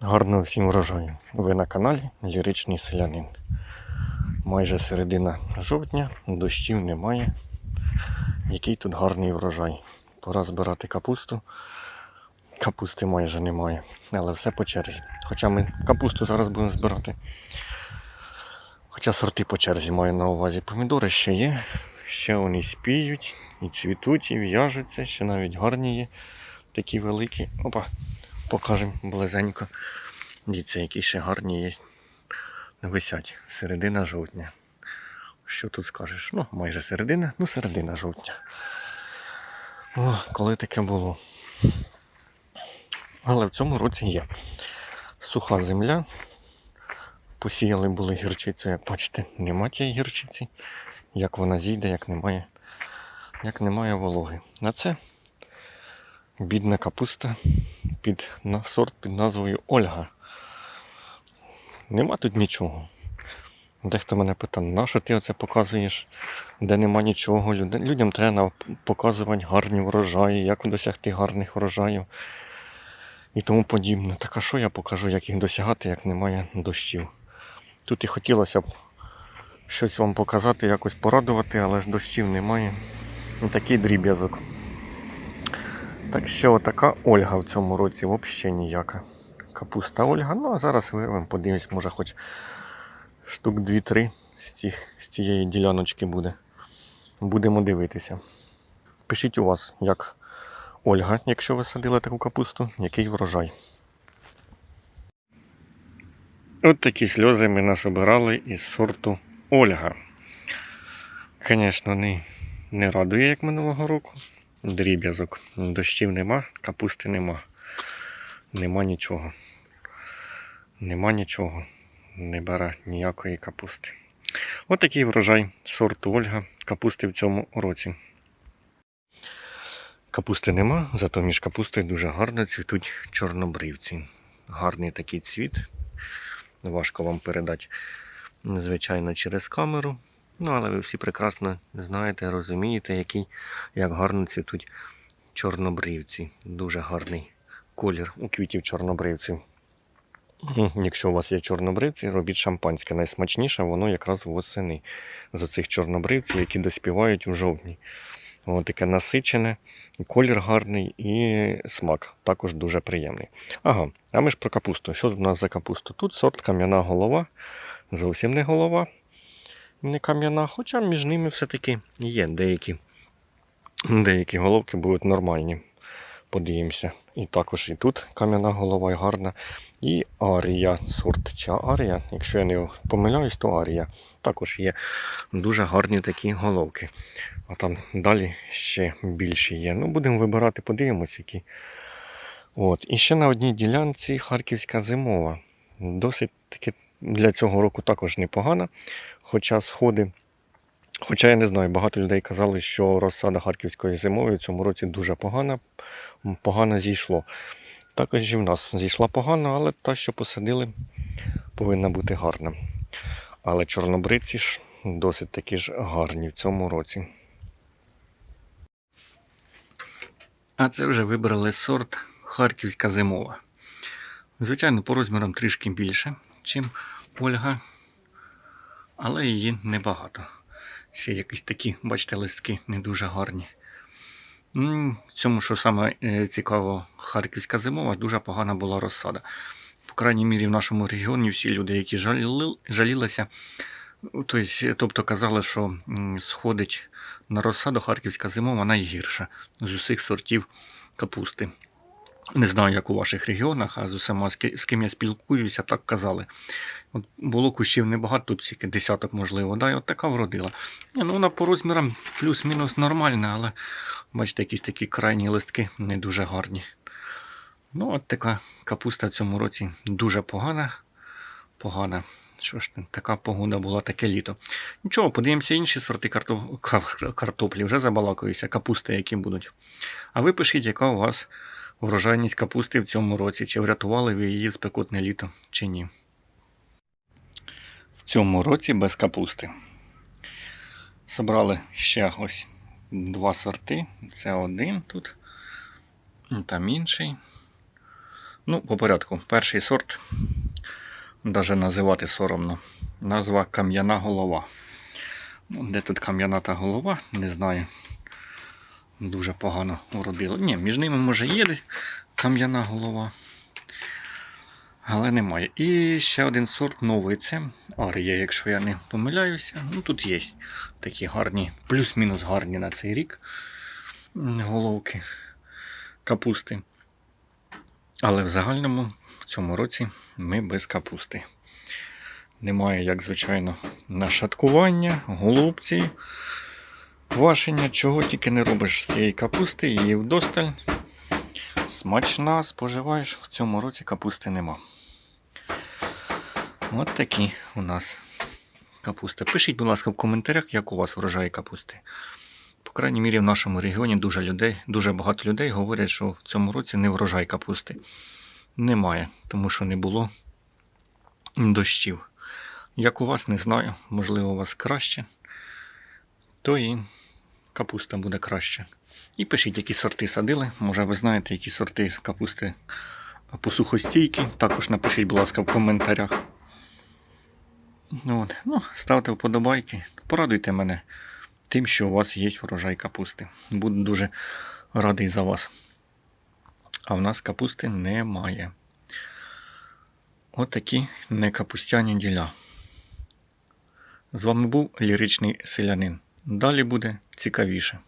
Гарного всім врожаю. Ви на каналі Ліричний Селянин. Майже середина жовтня, дощів немає. Який тут гарний врожай. Пора збирати капусту. Капусти майже немає, але все по черзі. Хоча ми капусту зараз будемо збирати. Хоча сорти по черзі маю на увазі. Помідори ще є, ще вони спіють, і цвітуть, і в'яжуться, ще навіть гарні є. Такі великі. Опа, покажемо близенько. Дивіться, які ще гарні є. Висять. Середина жовтня. Що тут скажеш? Ну, майже середина, ну середина жовтня. О, коли таке було. Але в цьому році є. Суха земля. Посіяли були гірчицю, як бачите, нема тієї гірчиці. Як вона зійде, як немає, як немає вологи. На це бідна капуста під на сорт під назвою Ольга. Нема тут нічого. Дехто мене питає, на що ти оце показуєш, де нема нічого. Людям треба показувати гарні врожаї, як досягти гарних врожаїв і тому подібне. Так а що я покажу, як їх досягати, як немає дощів. Тут і хотілося б щось вам показати, якось порадувати, але ж дощів немає. І такий дріб'язок. Так що така Ольга в цьому році взагалі ніяка. Капуста Ольга. Ну а зараз вирвемо, подивимось, може хоч штук 2-3 з, з цієї діляночки буде. Будемо дивитися. Пишіть у вас, як Ольга, якщо ви садили таку капусту, який врожай. От такі сльози ми насобирали із сорту Ольга. Звісно, не, не радує, як минулого року. Дріб'язок. Дощів нема, капусти нема. Нема нічого. Нема нічого. Не бере ніякої капусти. От такий врожай сорту Ольга капусти в цьому році. Капусти нема, зато між капустою дуже гарно цвітуть чорнобривці. Гарний такий цвіт. Важко вам передати, звичайно, через камеру. Ну, але ви всі прекрасно знаєте, розумієте, який, як гарно цвітуть чорнобривці. Дуже гарний колір у квітів чорнобривців. Якщо у вас є чорнобривці, робіть шампанське. Найсмачніше воно якраз восени за цих чорнобривців, які доспівають у жовтні. Воно таке насичене, колір гарний і смак також дуже приємний. Ага, а ми ж про капусту. Що тут у нас за капуста? Тут сорт кам'яна голова. Зовсім не голова, не кам'яна, хоча між ними все-таки є деякі, деякі головки будуть нормальні. Подивимося. І також і тут кам'яна голова і гарна. І арія, сорт чи арія. Якщо я не помиляюсь, то арія. Також є дуже гарні такі головки. А там далі ще більші є. Ну, будемо вибирати, подивимось, які. От. І ще на одній ділянці Харківська зимова. Досить таки для цього року також непогана. Хоча сходи. Хоча я не знаю, багато людей казали, що розсада Харківської зимової в цьому році дуже погана, погано зійшло. Також і в нас зійшла погано, але та, що посадили, повинна бути гарна. Але чорнобриці ж досить таки ж гарні в цьому році. А це вже вибрали сорт Харківська зимова. Звичайно, по розмірам трішки більше, ніж Ольга, але її небагато. Ще якісь такі, бачите, листки не дуже гарні. В цьому, що саме е, цікаво, Харківська зимова дуже погана була розсада. По крайній мірі, в нашому регіоні всі люди, які жаліли, жалілися, тобто, тобто казали, що сходить на розсаду Харківська зимова найгірша з усіх сортів капусти. Не знаю, як у ваших регіонах, а з усіма, з ким я спілкуюся, так казали. От було кущів небагато, тут тільки десяток, можливо, да, і от така вродила. Ні, ну вона по розмірам плюс-мінус нормальна, але бачите, якісь такі крайні листки не дуже гарні. Ну, от така капуста в цьому році дуже погана. Погана. Що ж така погода була, таке літо. Нічого, подивимося інші сорти карто... кар- картоплі, вже забалакаюся, капусти, які будуть. А ви пишіть, яка у вас врожайність капусти в цьому році, чи врятували ви її спекотне літо, чи ні. В цьому році без капусти. Собрали ще ось два сорти. Це один тут, там інший. Ну, по порядку. Перший сорт, навіть називати соромно. Назва кам'яна голова. Ну, де тут кам'яна та голова, не знаю. Дуже погано вродило. Ні, між ними може є кам'яна голова. Але немає. І ще один сорт новий. Це Арія, якщо я не помиляюся. Ну тут є такі гарні, плюс-мінус гарні на цей рік головки капусти. Але в загальному в цьому році ми без капусти. Немає, як звичайно, нашаткування, голубці, квашення, чого тільки не робиш з цієї капусти, її вдосталь. Смачна, споживаєш, в цьому році капусти нема. От такі у нас капусти. Пишіть, будь ласка, в коментарях, як у вас врожай капусти. По крайній мірі, в нашому регіоні дуже, людей, дуже багато людей говорять, що в цьому році не врожай капусти. Немає, тому що не було дощів. Як у вас, не знаю, можливо, у вас краще, то і капуста буде краще. І пишіть, які сорти садили. Може, ви знаєте, які сорти капусти посухостійкі. Також напишіть, будь ласка, в коментарях. Ну, от. ну, ставте вподобайки, порадуйте мене тим, що у вас є врожай капусти. Буду дуже радий за вас. А в нас капусти немає. Отакі некапустяні діля. З вами був ліричний селянин. Далі буде цікавіше.